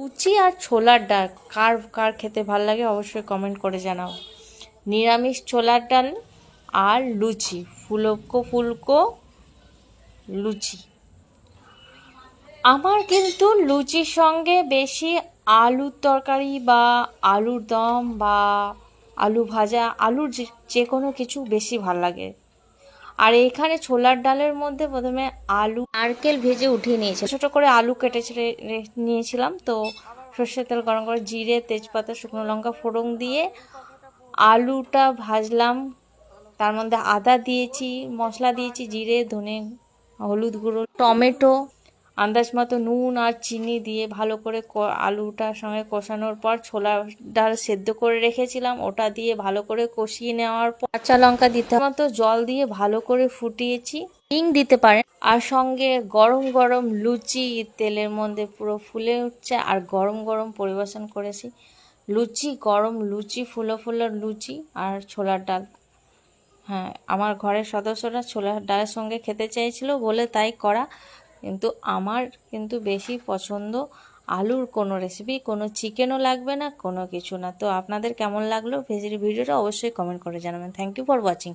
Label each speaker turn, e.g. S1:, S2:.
S1: লুচি আর ছোলার ডাল, কার কার খেতে ভালো লাগে অবশ্যই কমেন্ট করে জানাও। নিরামিষ ছোলার ডাল আর লুচি, ফুলকো ফুলকো, লুচি। আমার কিন্তু লুচির সঙ্গে বেশি আলুর তরকারি বা আলুর দম বা আলু ভাজা, আলুর যে কোনো কিছু বেশি ভালো লাগে। আর এখানে ছোলার ডালের মধ্যে প্রথমে আলু নারকেল ভেজে উঠিয়ে নিয়েছে। ছোট করে আলু কেটে ছেড়ে নিয়েছিলাম, তো সর্ষের তেল গরম করে জিরে, তেজপাতা, শুকনো লঙ্কা ফোড়ন দিয়ে আলুটা ভাজলাম। তার মধ্যে আদা দিয়েছি, মশলা দিয়েছি, জিরে, ধনে, হলুদ গুঁড়ো, টমেটো আন্দাজ মতো নুন আর চিনি দিয়ে ভালো করে আলুটার সঙ্গে কষানোর পর ছোলা ডাল সেদ্ধ করে রেখেছিলাম। ওটা দিয়ে ভালো করে কষিয়ে নেওয়ার পর কাঁচা লঙ্কা দিতে মতো জল দিয়ে ভালো করে ফুটিয়েছি। হিং দিতে পারেন। আর সঙ্গে গরম গরম লুচি তেলের মধ্যে পুরো ফুলে উঠছে। আর গরম গরম পরিবেশন করেছি। লুচি, গরম লুচি, ফুলো ফুলো লুচি আর ছোলার ডাল। হ্যাঁ আমার ঘরের সদস্যরা ছোলার ডালের সঙ্গে খেতে চেয়েছিল বলে তাই করা কিন্তু আমার কিন্তু বেশি পছন্দ আলুর কোনো রেসিপি কোনো চিকেনও লাগবে না, কোনো কিছু না। তো আপনাদের কেমন লাগল? ভেজির ভিডিওটা অবশ্যই কমেন্ট করে জানাবেন। Thank you for watching